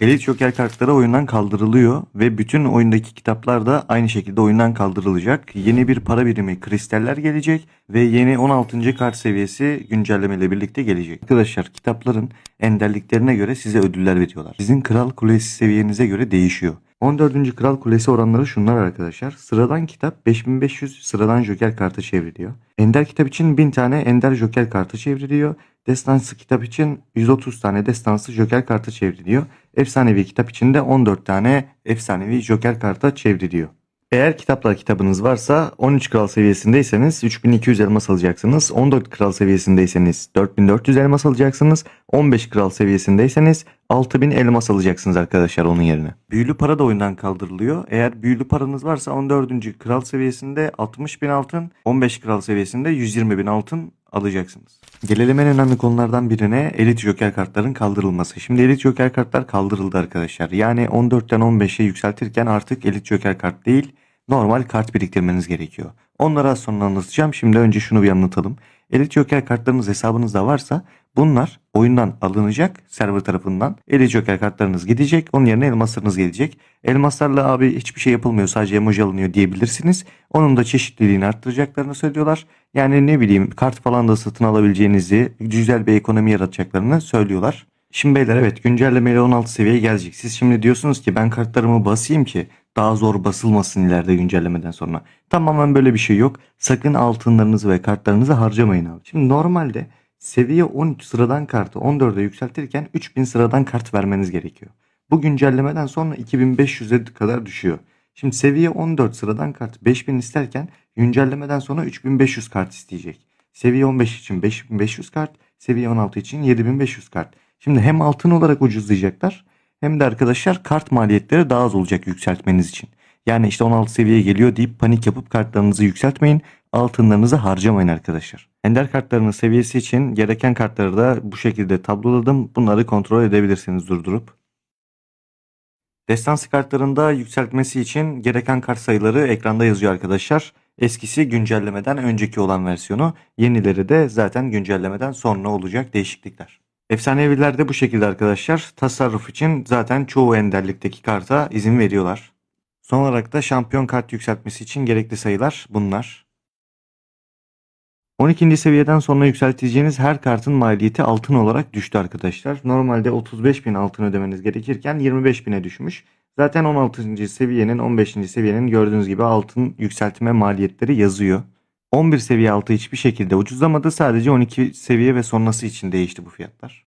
Elit Joker kartları oyundan kaldırılıyor ve bütün oyundaki kitaplar da aynı şekilde oyundan kaldırılacak. Yeni bir para birimi kristaller gelecek ve yeni 16. kart seviyesi güncellemeyle birlikte gelecek. Arkadaşlar kitapların enderliklerine göre size ödüller veriyorlar. Sizin kral kulesi seviyenize göre değişiyor. 14. Kral Kulesi oranları şunlar arkadaşlar. Sıradan kitap 5500 sıradan Joker kartı çevriliyor. Ender kitap için 1000 tane Ender Joker kartı çevriliyor. Destansı kitap için 130 tane destansı Joker kartı çevriliyor. Efsanevi kitap için de 14 tane efsanevi Joker kartı çevriliyor. Eğer kitaplar kitabınız varsa 13 kral seviyesindeyseniz 3200 elmas alacaksınız. 14 kral seviyesindeyseniz 4400 elmas alacaksınız. 15 kral seviyesindeyseniz 6000 elmas alacaksınız arkadaşlar onun yerine. Büyülü para da oyundan kaldırılıyor. Eğer büyülü paranız varsa 14. kral seviyesinde 60.000 altın, 15 kral seviyesinde 120.000 altın alacaksınız. Gelelim en önemli konulardan birine Elite Joker kartların kaldırılması. Şimdi Elite Joker kartlar kaldırıldı arkadaşlar. Yani 14'ten 15'e yükseltirken artık Elite Joker kart değil normal kart biriktirmeniz gerekiyor. Onları az sonra anlatacağım. Şimdi önce şunu bir anlatalım. Elite Joker kartlarınız hesabınızda varsa bunlar oyundan alınacak server tarafından. Elite Joker kartlarınız gidecek. Onun yerine elmaslarınız gelecek. Elmaslarla abi hiçbir şey yapılmıyor sadece emoji alınıyor diyebilirsiniz. Onun da çeşitliliğini arttıracaklarını söylüyorlar. Yani ne bileyim kart falan da satın alabileceğinizi, güzel bir ekonomi yaratacaklarını söylüyorlar. Şimdi beyler evet güncellemeyle 16 seviyeye gelecek. Siz şimdi diyorsunuz ki ben kartlarımı basayım ki daha zor basılmasın ileride güncellemeden sonra. Tamamen böyle bir şey yok. Sakın altınlarınızı ve kartlarınızı harcamayın abi. Şimdi normalde seviye 13 sıradan kartı 14'e yükseltirken 3000 sıradan kart vermeniz gerekiyor. Bu güncellemeden sonra 2500'e kadar düşüyor. Şimdi seviye 14 sıradan kart 5000 isterken güncellemeden sonra 3500 kart isteyecek. Seviye 15 için 5500 kart, seviye 16 için 7500 kart. Şimdi hem altın olarak ucuzlayacaklar hem de arkadaşlar kart maliyetleri daha az olacak yükseltmeniz için. Yani işte 16 seviyeye geliyor deyip panik yapıp kartlarınızı yükseltmeyin. Altınlarınızı harcamayın arkadaşlar. Ender kartlarının seviyesi için gereken kartları da bu şekilde tabloladım. Bunları kontrol edebilirsiniz durdurup. Destansı kartlarında yükseltmesi için gereken kart sayıları ekranda yazıyor arkadaşlar. Eskisi güncellemeden önceki olan versiyonu, yenileri de zaten güncellemeden sonra olacak değişiklikler. Efsaneviler de bu şekilde arkadaşlar. Tasarruf için zaten çoğu enderlikteki karta izin veriyorlar. Son olarak da şampiyon kart yükseltmesi için gerekli sayılar bunlar. 12. seviyeden sonra yükselteceğiniz her kartın maliyeti altın olarak düştü arkadaşlar. Normalde 35.000 altın ödemeniz gerekirken 25.000'e düşmüş. Zaten 16. seviyenin 15. seviyenin gördüğünüz gibi altın yükseltme maliyetleri yazıyor. 11 seviye altı hiçbir şekilde ucuzlamadı. Sadece 12 seviye ve sonrası için değişti bu fiyatlar.